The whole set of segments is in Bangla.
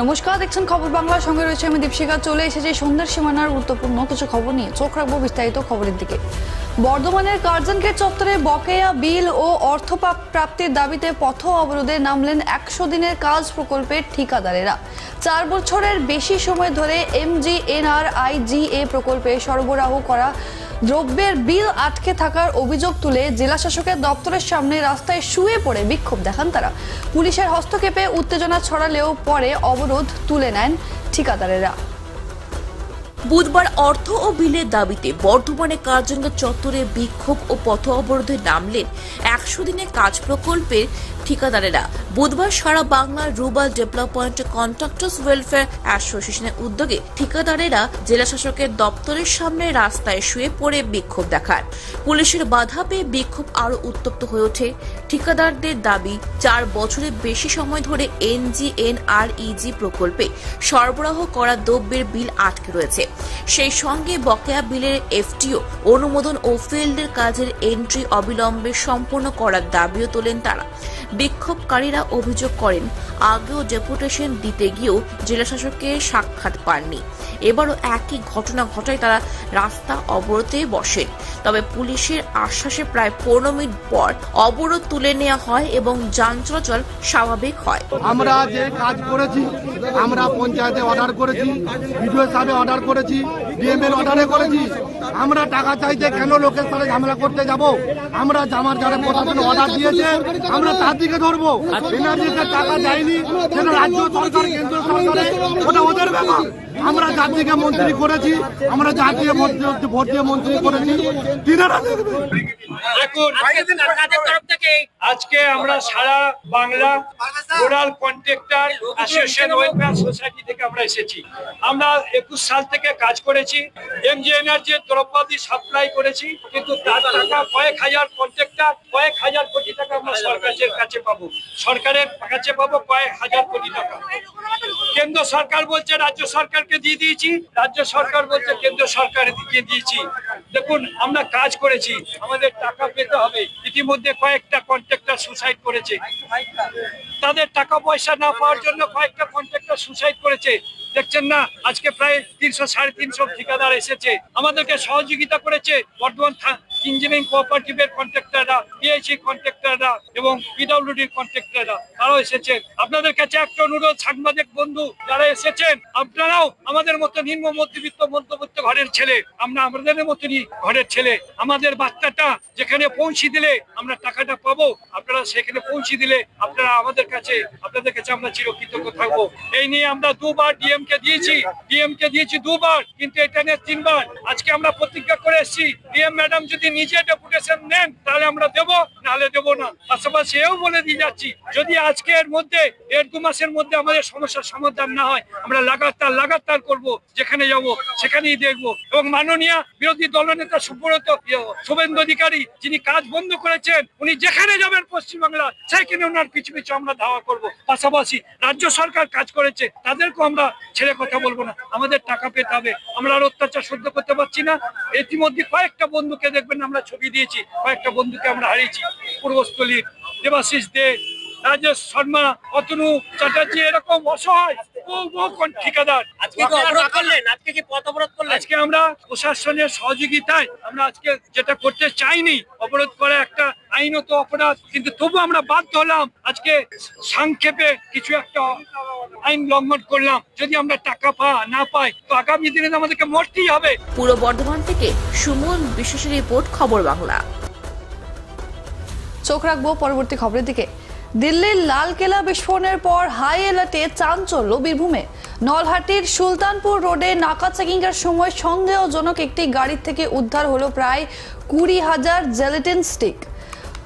নমস্কার দেখছেন খবর বাংলার সঙ্গে রয়েছে আমি দীপশিকা চলে এসেছি সন্ধ্যার সীমানার গুরুত্বপূর্ণ কিছু খবর নিয়ে। চোখ রাখব বিস্তারিত খবরের দিকে। বর্ধমানের কার্জন গেট চত্বরে বকেয়া বিল ও অর্থ প্রাপ্তির দাবিতে পথ অবরোধে নামলেন একশো দিনের কাজ প্রকল্পের ঠিকাদারেরা। চার বছরের বেশি সময় ধরে এমজিএনআরআইজিএ প্রকল্পে সরবরাহ করা দ্রব্যের বিল আটকে থাকার অভিযোগ তুলে জেলা শাসকের দপ্তরের সামনে রাস্তায় শুয়ে পড়ে বিক্ষোভ দেখান তারা। পুলিশের হস্তক্ষেপে উত্তেজনা ছড়ালেও পরে অবরোধ তুলে নেন ঠিকাদারেরা। বুধবার অর্থ ও বিলের দাবিতে বর্ধমানে কার্যঙ্গ চত্বরে বিক্ষোভ ও পথ অবরোধে নামলেন একশো দিনের কাজ প্রকল্পের ঠিকাদারেরা। বুধবার সারা বাংলার রুরাল ডেভেলপমেন্ট কন্ট্রাক্টর্স ওয়েলফেয়ার অ্যাসোসিয়েশনের উদ্যোগে ঠিকাদারেরা জেলা শাসকের দপ্তরের সামনে রাস্তায় শুয়ে পড়ে বিক্ষোভ দেখান পুলিশের বাধা পেয়ে বিক্ষোভ আরও উত্তপ্ত হয়ে ওঠে। ঠিকাদারদের দাবি, চার বছরের বেশি সময় ধরে এনজিএনআরইজি প্রকল্পে সরবরাহ করা দ্রব্যের বিল আটকে রয়েছে। সেই সঙ্গে বকেয়া বিলের এফটিও অনুমোদন ও ফিল্ডের কাজের এন্ট্রি অবিলম্বে সম্পন্ন করার দাবিও তোলেন তারা। বিক্ষোভকারীরা অভিযোগ করেন, আগেও ডেপুটেশন দিতে গিয়েও জেলাশাসককে সাক্ষাৎ পাননি। এবারও একই ঘটনা ঘটায় তারা রাস্তা অবরোধে বসেন তবে পুলিশের আশ্বাসে প্রায় পনেরো মিনিট পর অবরোধ তুলে নেওয়া হয় এবং যান চলাচল স্বাভাবিক হয়। আমরা যে কাজ করেছি, আমরা পঞ্চায়েতে অর্ডার করেছি, বিডিও সাহেবে অর্ডার করেছি ডিএম এর অর্ডারে করেছি। আমরা টাকা চাইতে কেন লোকের সাথে ঝামেলা করতে যাব? আমরা জামার যারা প্রশাসন অর্ডার দিয়েছে, আমরা তার দিকে ধরবো। এনার্জিতে টাকা দেয়নি, কেন রাজ্য সরকার, কেন্দ্র সরকারে? ওটা ওদের ব্যাপার। আমরা যার মন্ত্রী করেছি, আমরা যার দিয়ে ভোট মন্ত্রী করেছি। তিনারা আজকে আমরা সারা Bangla rural contractor association welfare society থেকে আমরা এসেছি। আমরা একুশ সাল থেকে কাজ করেছি এমজি এনার্জি দ্রব্যাদি সাপ্লাই করেছি, কিন্তু তার টাকা কয়েক হাজার কন্ট্রাক্টর কয়েক হাজার কোটি টাকা আমরা সরকারের কাছে পাবো। সরকারের কাছে পাবো কয়েক হাজার কোটি টাকা। কেন্দ্র সরকার বলছে, রাজ্য সরকারকে দিয়ে দিয়েছি, রাজ্য সরকার বলছে, কেন্দ্র সরকারকে দিয়েছি। দেখুন, আমরা কাজ করেছি, আমাদের টাকা পেতে হবে। ইতিমধ্যে কয়েকটা কন্ট্রাক্টর সুসাইড করেছে। তাদের টাকা পয়সা না পাওয়ার জন্য কয়েকটা কন্ট্রাক্টর সুসাইড করেছে। দেখছেন না, আজকে প্রায় তিনশো, সাড়ে তিনশো ঠিকাদার এসেছে। আমাদেরকে সহযোগিতা করেছে বর্ধমান ইঞ্জিনিয়ারিং কোঅপারেটিভের কন্ট্রাক্টররা পিএইচি কন্ট্রাক্টররা এবং পিডব্লিউডির কন্ট্রাক্টররা তারাও এসেছেন। আপনাদের কাছে একটা অনুরোধ, সাংবাদিক বন্ধু যারা এসেছেন, আপনারাও আমাদের মতো নিম্ন মধ্যবিত্ত মধ্যবিত্ত ঘরের ছেলে, আমরা আমাদের মতনই ঘরের ছেলে। আমাদের বাচ্চাটা যেখানে পৌঁছে দিলে আমরা টাকাটা পাবো, আপনারা সেখানে পৌঁছে দিলে আপনারা আমাদের কাছে, আপনাদের কাছে আমরা চিরকৃতজ্ঞ থাকব। এই নিয়ে আমরা দুবার ডিএম কে দিয়েছি ডিএম কে দিয়েছি দুবার, কিন্তু এটা নিয়ে তিনবার। আজকে আমরা প্রতিজ্ঞা করে এসেছি ডিএম ম্যাডাম যদি নিজে ডেপুটেশন নেন, তাহলে আমরা দেবো, নাহলে দেবো না। পাশাপাশি এও বলে দিয়ে যাচ্ছি, যদি মধ্যে, দেড় দু মাসের মধ্যে আমাদের সমস্যার সমাধান না হয়, আমরা লাগাতার লাগাতার করব, যেখানে যাব, সেখানেই দেখব। এবং মাননীয় বিরোধী দলনেতা সুব্রত শুভেন্দু অধিকারী যিনি কাজ বন্ধ করেছেন, উনি যেখানে যাবেন পশ্চিমবাংলা, সেখানে ওনার পিছু পিছু আমরা ধাওয়া করব। পাশাপাশি রাজ্য সরকার কাজ করেছে, তাদেরকেও আমরা ছেড়ে কথা বলব না। আমাদের টাকা পেতে হবে। আমরা আর অত্যাচার সহ্য করতে পারছি না। ইতিমধ্যে কয়েকটা বন্ধুকে দেখবেন আমরা ছবি দিয়েছি কয়েকটা বন্ধুকে আমরা হারিয়েছি। পূর্বস্থলীর দেবাশিস দে রাজেশ শর্মা অতনু চ্যাটার্জি এরকম অসহায় ঠিকাদার। আজকে কি অবরোধ করলেন? আজকে কি পথ অবরোধ করলেন? আজকে আমরা প্রশাসনের সহযোগিতায় আমরা আজকে যেটা করতে চাইনি অবরোধ করা একটা আইনত অপরাধ কিন্তু তবু আমরা বাধ্য হলাম আজকে সংক্ষেপে কিছু একটা আইন লঙ্ঘন করলাম। যদি আমরা টাকা পা না পাই তো আগামী দিনে আমাদেরকে মরতেই হবে। পূর্ব বর্ধমান থেকে সুমন বিশ্বাসের রিপোর্ট খবর বাংলা। চোখ রাখব পরবর্তী খবরের দিকে। দিল্লির লালকেলা বিস্ফোরণের পর হাই অ্যালার্টে চাঞ্চল্য বীরভূমে। নলহাটির সুলতানপুর রোডে নাকা চেকিং এর সময় সন্দেহজনক একটি গাড়ির থেকে উদ্ধার হলো প্রায় কুড়ি হাজার জেলেটিন স্টিক।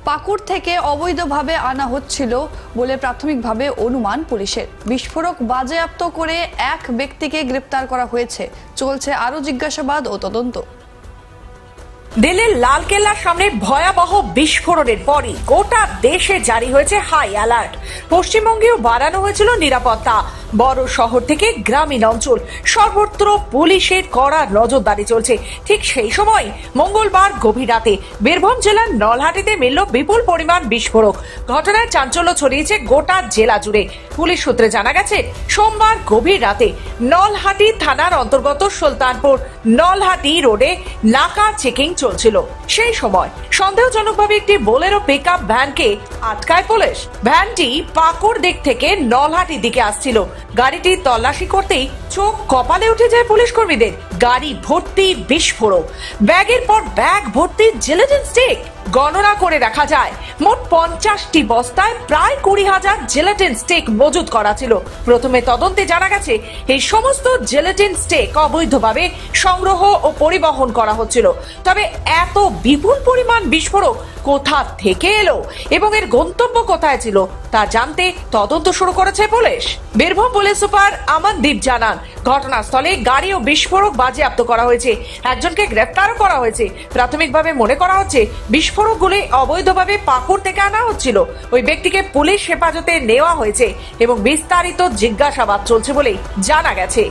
পাকুড় থেকে অবৈধভাবে আনা হচ্ছিল বলে প্রাথমিকভাবে অনুমান পুলিশের। বিস্ফোরক বাজেয়াপ্ত করে এক ব্যক্তিকে গ্রেপ্তার করা হয়েছে। চলছে আরও জিজ্ঞাসাবাদ ও তদন্ত। দিল্লির লালকেল্লার সামনে ভয়াবহ বিস্ফোরণের পরই গোটা দেশে জারি হয়েছে হাই অ্যালার্ট পশ্চিমবঙ্গেও বাড়ানো হয়েছিল নিরাপত্তা। বড় শহর থেকে গ্রামীণ অঞ্চল। সর্বত্র পুলিশের কড়া নজরদারি চলছে। ঠিক সেই সময় মঙ্গলবার গভীর রাতে বীরভূম জেলার নলহাটিতে মিলল বিপুল পরিমাণ বিস্ফোরক। ঘটনায় চাঞ্চল্য ছড়িয়েছে গোটা জেলা জুড়ে। পুলিশ সূত্রে জানা গেছে, সোমবার গভীর রাতে নলহাটি থানার অন্তর্গত সুলতানপুর নলহাটি রোডে নাকা চেকিং চলছিল। সেই সময় সন্দেহজনকভাবে একটি বোলেরো পিক আপ ভ্যানকে আটকায় পুলিশ। ভ্যানটি পাকুড় দিক থেকে নলহাটির দিকে আসছিল। গাড়িটি তল্লাশি করতেই চোখ কপালে উঠে যায় পুলিশ কর্মীদের গাড়ি ভর্তি বিস্ফোরক। ব্যাগের পর ব্যাগ ভর্তি জেলেটিন স্টিক। গণনা করে দেখা যায় মোট পঞ্চাশটি বস্তায় প্রায় কুড়ি হাজার জেলেটিন স্টেক মজুত করা ছিল। প্রথমে তদন্তে জানা গেছে, এই সমস্ত জেলেটিন স্টেক অবৈধভাবে সংগ্রহ ও পরিবহন করা হচ্ছিল। তবে এত বিপুল পরিমাণ বিস্ফোরক কোথা থেকে এলো এবং এর গন্তব্য কোথায় ছিল তা জানতে তদন্ত শুরু করেছে police. Birbhum police super Amandeep জানান ঘটনাস্থলে গাড়ি ও বিস্ফোরক বাজেয়াপ্ত করা হয়েছে। একজনকে গ্রেপ্তারও করা হয়েছে। প্রাথমিকভাবে মনে করা হচ্ছে, বিস্ফোরকগুলি অবৈধভাবে পাকুড় থেকে আনা হচ্ছিল। ওই ব্যক্তিকে পুলিশ হেফাজতে নেওয়া হয়েছে এবং বিস্তারিত জিজ্ঞাসাবাদ চলছে বলে জানা গেছে।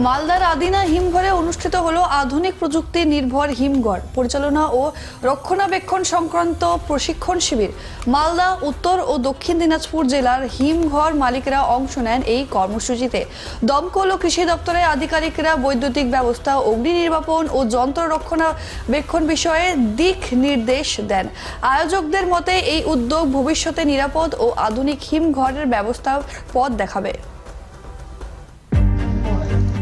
মালদার আদিনা হিমঘরে অনুষ্ঠিত হলো আধুনিক প্রযুক্তি নির্ভর হিমঘর পরিচালনা ও রক্ষণাবেক্ষণ সংক্রান্ত প্রশিক্ষণ শিবির। মালদা, উত্তর ও দক্ষিণ দিনাজপুর জেলার হিমঘর মালিকরা অংশ নেন এই কর্মসূচিতে। দমকল ও কৃষি দপ্তরের আধিকারিকরা বৈদ্যুতিক ব্যবস্থা, অগ্নি নির্বাপন ও যন্ত্র রক্ষণাবেক্ষণ বিষয়ে দিক নির্দেশ দেন। আয়োজকদের মতে, এই উদ্যোগ ভবিষ্যতে নিরাপদ ও আধুনিক হিমঘরের ব্যবস্থা পথ দেখাবে।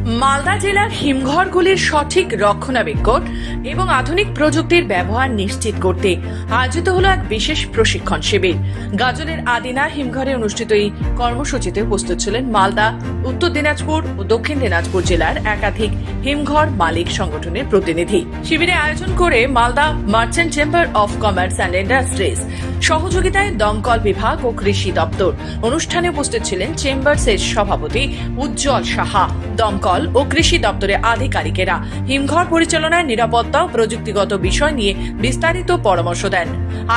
মালদা জেলার হিমঘরগুলির সঠিক রক্ষণাবেক্ষণ এবং আধুনিক প্রযুক্তির ব্যবহার নিশ্চিত করতে আয়োজিত হলো এক বিশেষ প্রশিক্ষণ শিবির। গাজলের আদিনা হিমঘরে অনুষ্ঠিত এই কর্মসূচিতে উপস্থিত ছিলেন মালদা, উত্তর দিনাজপুর ও দক্ষিণ দিনাজপুর জেলার একাধিক হিমঘর মালিক সংগঠনের প্রতিনিধি। শিবিরে আয়োজন করে Malda merchant chamber of commerce and industries সহযোগিতায় দমকল বিভাগ ও কৃষি দপ্তর। অনুষ্ঠানে উপস্থিত ছিলেন চেম্বার্সের সভাপতি উজ্জ্বল সাহা। দমকল ও কৃষি দপ্তরের আধিকারিকেরা। হিমঘর পরিচালনায় নিরাপত্তা ও প্রযুক্তিগত বিষয় নিয়ে বিস্তারিত পরামর্শ দেন।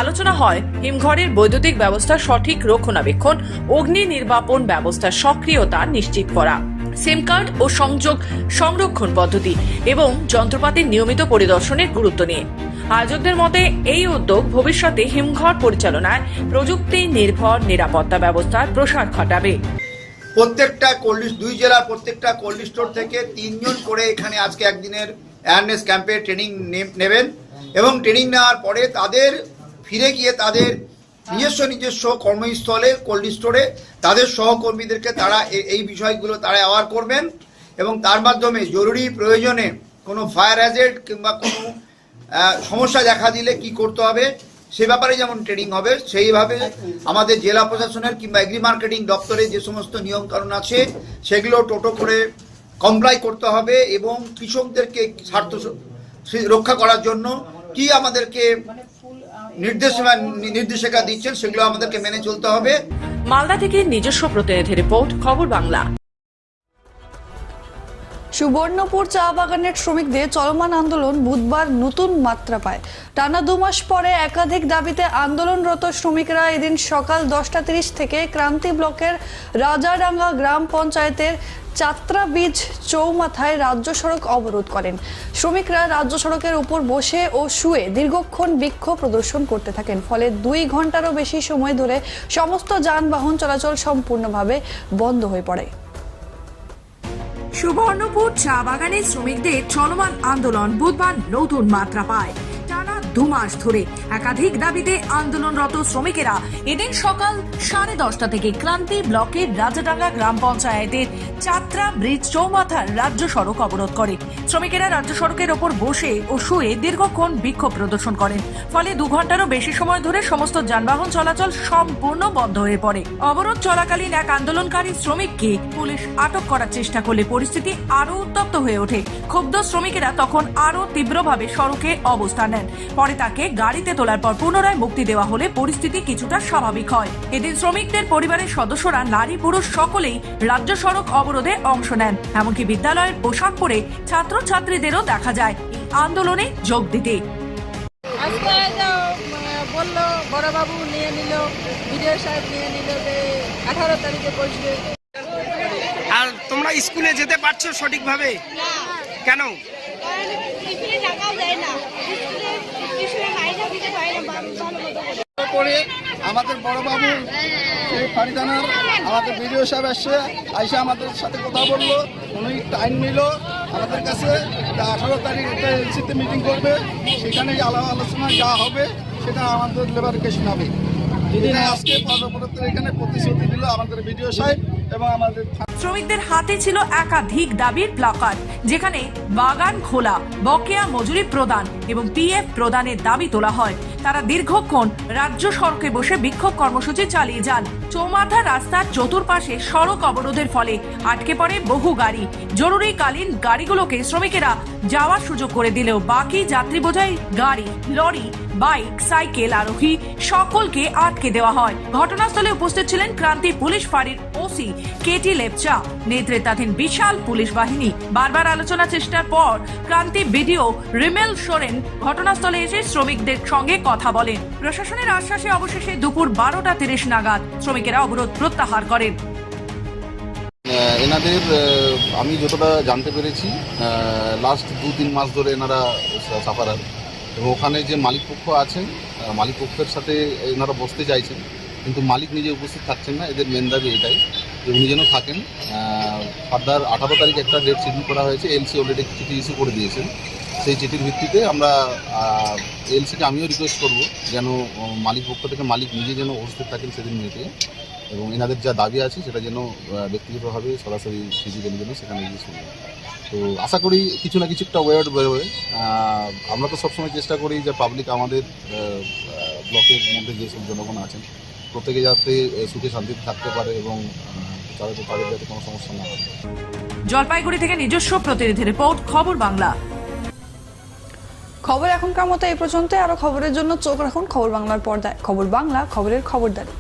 আলোচনা হয় হিমঘরের বৈদ্যুতিক ব্যবস্থা সঠিক রক্ষণাবেক্ষণ, অগ্নি নির্বাপন ব্যবস্থার সক্রিয়তা নিশ্চিত করা, সিম কার্ড ও সংযোগ সংরক্ষণ পদ্ধতি এবং যন্ত্রপাতির নিয়মিত পরিদর্শনের গুরুত্ব নিয়ে। আয়োজকদের মতে, এই উদ্যোগ ভবিষ্যতে হিমঘর পরিচালনায় প্রযুক্তি নির্ভর নিরাপত্তা ব্যবস্থার প্রসার ঘটাবে। প্রত্যেকটা কোল্ড দুই জেলার প্রত্যেকটা কোল্ড স্টোর থেকে তিনজন করে এখানে আজকে একদিনের অ্যাওয়ারনেস ক্যাম্পে ট্রেনিং নেবেন এবং ট্রেনিং নেওয়ার পরে তাদের ফিরে গিয়ে তাদের নিজস্ব নিজস্ব কর্মস্থলে কোল্ড স্টোরে তাদের সহকর্মীদেরকে তারা এই বিষয়গুলো তারা অ্যাওয়ার করবেন এবং তার মাধ্যমে জরুরি প্রয়োজনে কোনো ফায়ার হ্যাজেড কিংবা কোনো সমস্যা দেখা দিলে কি করতে হবে? সে ব্যাপারে যেমন ট্রেনিং হবে, সেইভাবে আমাদের জেলা প্রশাসনের কিংবা এগ্রি মার্কেটিং দপ্তরে যে সমস্ত নিয়ম কানুন আছে, সেগুলো টোটো করে কমপ্লাই করতে হবে এবং কৃষকদেরকে স্বার্থ রক্ষা করার জন্য কি আমাদেরকে নির্দেশনা, নির্দেশিকা দিচ্ছেন, সেগুলো আমাদেরকে মেনে চলতে হবে। মালদা থেকে নিজস্ব প্রতিনিধি রিপোর্ট, খবর বাংলা। সুবর্ণপুর চা বাগানের শ্রমিকদের চলমান আন্দোলন বুধবার নতুন মাত্রা পায়। টানা দু মাস পরে একাধিক দাবিতে আন্দোলনরত শ্রমিকরা এদিন সকাল দশটা তিরিশ থেকে ক্রান্তি ব্লকের রাজাডাঙ্গা গ্রাম পঞ্চায়েতের চাত্রা বীজ চৌমাথায় রাজ্য সড়ক অবরোধ করেন। শ্রমিকরা রাজ্য সড়কের উপর বসে ও শুয়ে দীর্ঘক্ষণ বিক্ষোভ প্রদর্শন করতে থাকেন, ফলে দুই ঘন্টারও বেশি সময় ধরে সমস্ত যানবাহন চলাচল সম্পূর্ণভাবে বন্ধ হয়ে পড়ে। সুবর্ণপুর চা বাগানে শ্রমিকদের চলমান আন্দোলন বুধবার নতুন মাত্রা পায়। টানা দু মাস ধরে একাধিক দাবিতে আন্দোলনরত শ্রমিকেরা এদিন সকাল সাড়ে দশটা থেকে ক্রান্তি ব্লকের রাজাডাঙ্গা গ্রাম পঞ্চায়েতের চাত্রা ব্রিজ চৌমাথার রাজ্য সড়ক অবরোধ করে। শ্রমিকেরা রাজ্য সড়কের ওপর বসে ও শুয়ে দীর্ঘক্ষণ বিক্ষোভ প্রদর্শন করেন। ফলে দু ঘন্টারও বেশি সময় ধরে সমস্ত যানবাহন চলাচল সম্পূর্ণ বন্ধ হয়ে পড়ে। অবরোধ চলাকালীন এক আন্দোলনকারী শ্রমিককে পুলিশ আটক করার চেষ্টা করলে পরিস্থিতি আরও উত্তপ্ত হয়ে ওঠে। ক্ষুব্ধ শ্রমিকেরা তখন আরও তীব্রভাবে সড়কে অবস্থান নেন। পরে তাকে গাড়িতে তোলার পর পুনরায় মুক্তি দেওয়া হলে পরিস্থিতি কিছুটা স্বাভাবিক হয়। এদিন শ্রমিকদের পরিবারের সদস্যরা নারী পুরুষ সকলেই রাজ্য সড়ক অবরোধে অংশ নেন। এমনকি বিদ্যালয়ের পোশাক পরে ছাত্রছাত্রীদেরও দেখা যায় এই আন্দোলনে যোগ দিতে। বলল বড়বাবু নিয়ে নিল বিডিও সাহেব নিয়ে নিল যে আঠারো তারিখে বসবে। আর তোমরা স্কুলে যেতে পারছ সঠিকভাবে? কেন? টিফিনে টাকাও দেয় না। স্কুলে টিউশনে মাইনেও দিতে পারে না করে। আমাদের বড় বাবু সেই ফারিদানার আমাদের বিডিও সাহেব এসছে আইসা আমাদের সাথে কথা বলল উনি টাইম নিল আমাদের কাছে আঠারো তারিখ একটা এলসিতে মিটিং করবে সেখানে আলাপ আলোচনা যা হবে সেটা আমাদের লেবারকে শোনাবে আজকে এখানে প্রতিশ্রুতি দিল আমাদের বিডিও সাহেব এবং আমাদের শ্রমিকদের হাতে ছিল একাধিক দাবির প্লাকার্ড যেখানে বাগান খোলা বকেয়া মজুরি প্রদান এবং পিএফ প্রদানের দাবি তোলা হয় তারা দীর্ঘক্ষণ রাজ্য সড়কে বসে বিক্ষোভ কর্মসূচি চালিয়ে যান। চৌমাথা রাস্তার চতুর্পাশে সড়ক অবরোধের ফলে আটকে পড়ে বহু গাড়ি। জরুরিকালীন গাড়িগুলোকে শ্রমিকেরা যাওয়ার সুযোগ করে দিলেও বাকি যাত্রী বোঝাই গাড়ি, লরি বাইক, সাইকেল, আরোহী সকলকে আটকে দেওয়া হয়। ঘটনাস্থলে উপস্থিত ছিলেন ক্রান্তি পুলিশ ফাঁড়ির ওসি কেটি লেপচা। নেতৃত্বাধীন বিশাল পুলিশ বাহিনী। বারবার আলোচনা চেষ্টার পর ক্রান্তি বিডিও রিমেল সোরেন ঘটনাস্থলে এসে শ্রমিকদের সঙ্গে কথা বলেন। প্রশাসনের আশ্বাসে অবশেষে দুপুর বারোটা তিরিশ নাগাদ শ্রমিকেরা অবরোধ প্রত্যাহার করেন। এনাদের আমি যতটা জানতে পেরেছি লাস্ট দু তিন মাস ধরে এনারা সাফারার এবং ওখানে যে মালিক পক্ষ আছেন আহ, মালিক পক্ষের সাথে এনারা বসতে চাইছেন কিন্তু মালিক নিজে উপস্থিত থাকছেন না এদের মেন দাবি এটাই যে উনি যেন থাকেন। ফার্দার আঠারো তারিখ একটা ডেট শিডিউল করা হয়েছে এলসি অলরেডি চিঠি ইস্যু করে দিয়েছেন। সেই চিঠির ভিত্তিতে আমরা এলসিকে আমিও রিকোয়েস্ট করব যেন মালিক পক্ষ থেকে মালিক নিজে যেন উপস্থিত থাকেন সেদিন মিটে এবং এনাদের যা দাবি আছে সেটা যেন ব্যক্তিগতভাবে সরাসরি ফিজিক্যালি যেন সেখানে গিয়ে শুনবে তো আশা করি কিছু না কিছু একটা ওয়ার্ড বেরোবে আমরা তো সবসময় চেষ্টা করি যে পাবলিক আমাদের ব্লকের মধ্যে যেসব জনগণ আছেন প্রত্যেকে যাতে সুখে শান্তিতে থাকতে পারে এবং তাদের তাদের যাতে কোনো সমস্যা না হয়। জলপাইগুড়ি থেকে নিজস্ব প্রতিনিধি রিপোর্ট খবর বাংলা। খবর এখনকার মতো এই পর্যন্ত আরও খবরের জন্য চোখ রাখুন খবর বাংলার পর্দায়। খবর বাংলা খবরের খবরদারি।